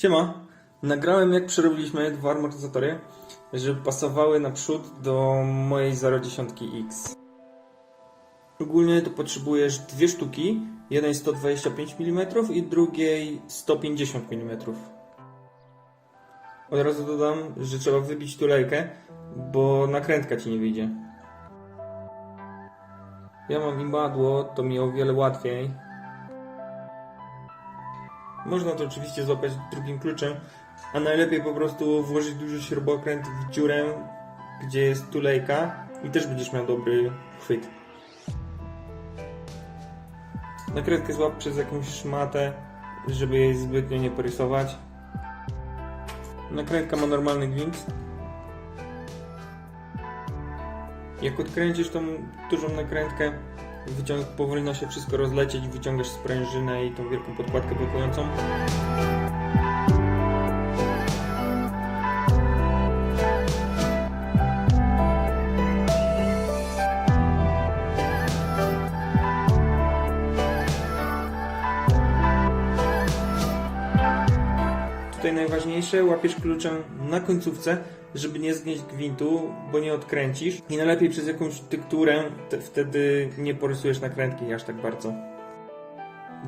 Siema. Nagrałem jak przerobiliśmy dwa amortyzatory, żeby pasowały na przód do mojej 010X. Ogólnie to potrzebujesz dwie sztuki, jeden 125 mm i drugiej 150 mm. Od razu dodam, że trzeba wybić tulejkę, bo nakrętka ci nie wyjdzie. Ja mam imadło, to mi o wiele łatwiej. Można to oczywiście złapać drugim kluczem, a najlepiej po prostu włożyć duży śrubokręt w dziurę, gdzie jest tulejka i też będziesz miał dobry chwyt. Nakrętkę złap przez jakąś szmatę, żeby jej zbytnio nie porysować. Nakrętka ma normalny gwint. Jak odkręcisz tą dużą nakrętkę, wyciąg powinno się wszystko rozlecieć, wyciągasz sprężynę i tą wielką podkładkę blokującą. Tutaj najważniejsze, łapiesz kluczem na końcówce, żeby nie zgnieść gwintu, bo nie odkręcisz. I najlepiej przez jakąś tekturę, te, wtedy nie porysujesz nakrętki aż tak bardzo.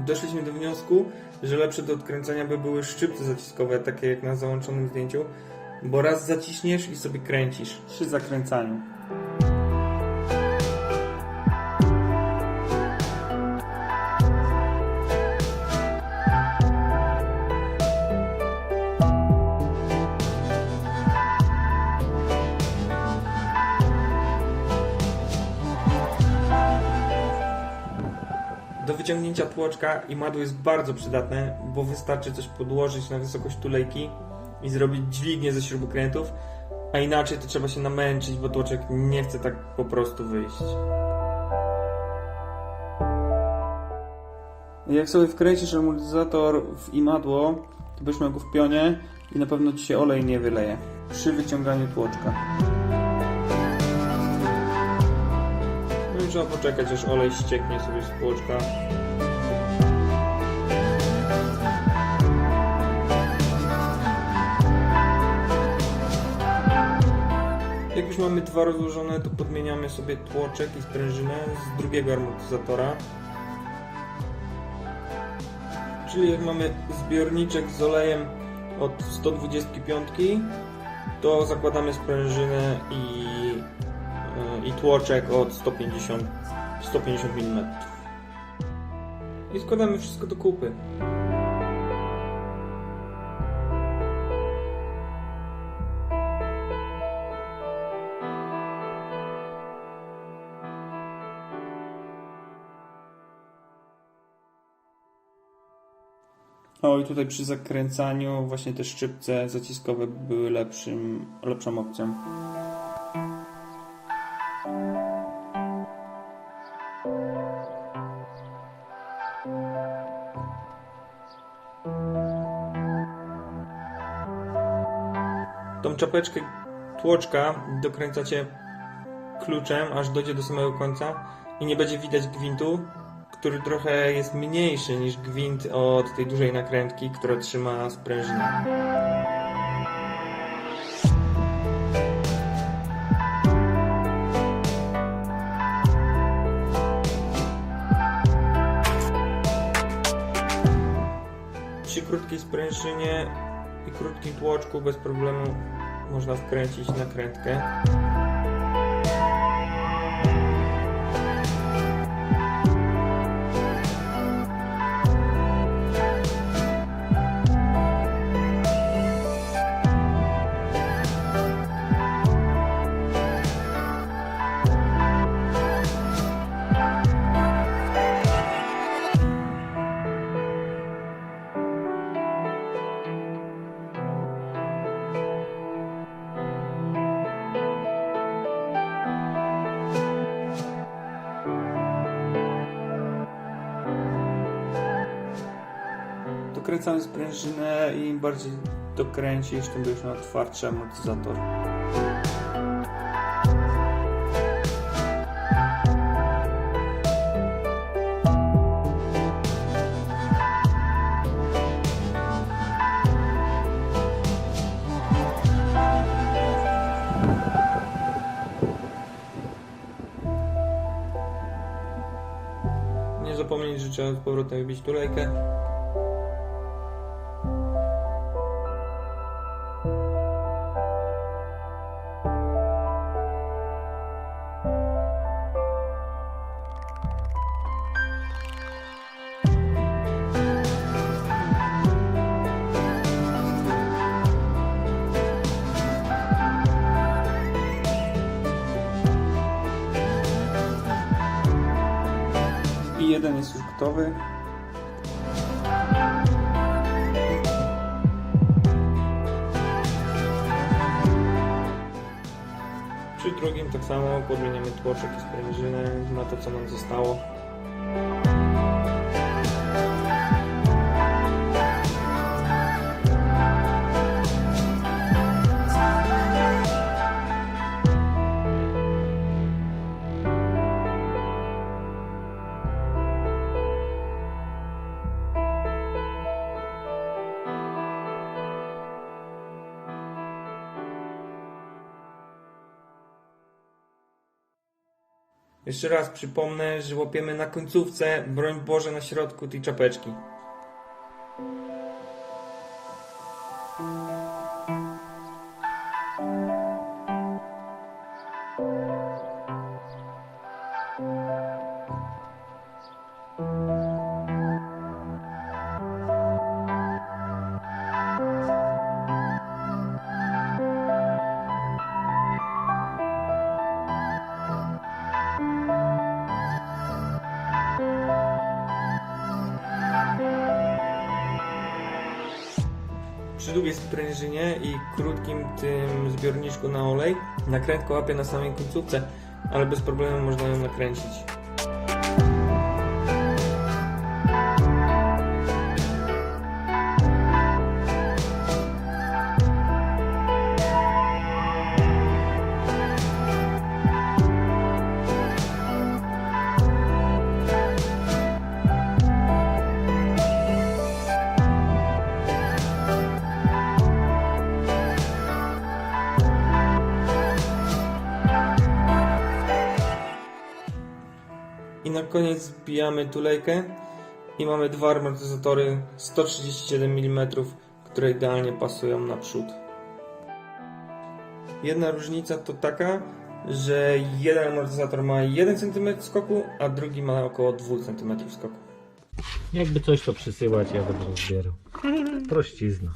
Doszliśmy do wniosku, że lepsze do odkręcania by były szczypce zaciskowe, takie jak na załączonym zdjęciu, bo raz zaciśniesz i sobie kręcisz przy zakręcaniu. Wyciągnięcia tłoczka i madło jest bardzo przydatne, bo wystarczy coś podłożyć na wysokość tulejki i zrobić dźwignię ze śrubokrętów, a inaczej to trzeba się namęczyć, bo tłoczek nie chce tak po prostu wyjść. Jak sobie wkręcisz amortyzator w imadło, to będziesz miał go w pionie i na pewno ci się olej nie wyleje przy wyciąganiu tłoczka. Trzeba poczekać, aż olej ścieknie sobie z tłoczka. Jak już mamy dwa rozłożone, to podmieniamy sobie tłoczek i sprężynę z drugiego amortyzatora. Czyli jak mamy zbiorniczek z olejem od 125, to zakładamy sprężynę i, i tłoczek od 150, 150 mm. I składamy wszystko do kupy. O i tutaj przy zakręcaniu właśnie te szczypce zaciskowe były lepszym, lepszą opcją. Tą czapeczkę tłoczka dokręcacie kluczem, aż dojdzie do samego końca i nie będzie widać gwintu, który trochę jest mniejszy niż gwint od tej dużej nakrętki, która trzyma sprężynę. Przy krótkiej sprężynie i krótkim tłoczku bez problemu można wkręcić nakrętkę. dokręcamy sprężynę i im bardziej dokręcisz, tym będziesz miał twardszy amortyzator. Nie zapomnij, że trzeba z powrotem wybić tulejkę. Jeden jest już gotowy. Przy drugim tak samo podmieniamy tłoczek i sprężynę na to co nam zostało. Jeszcze raz przypomnę, że łapiemy na końcówce, broń Boże, na środku tej czapeczki. Długiej sprężynie i krótkim tym zbiorniczku na olej nakrętkę łapię na samej końcówce, ale bez problemu można ją nakręcić. Koniec zbijamy tulejkę i mamy dwa amortyzatory 137 mm, które idealnie pasują na przód. Jedna różnica to taka, że jeden amortyzator ma 1 cm skoku, a drugi ma około 2 cm skoku. Jakby coś to przysyłać, ja będę rozbierał. Prościzna.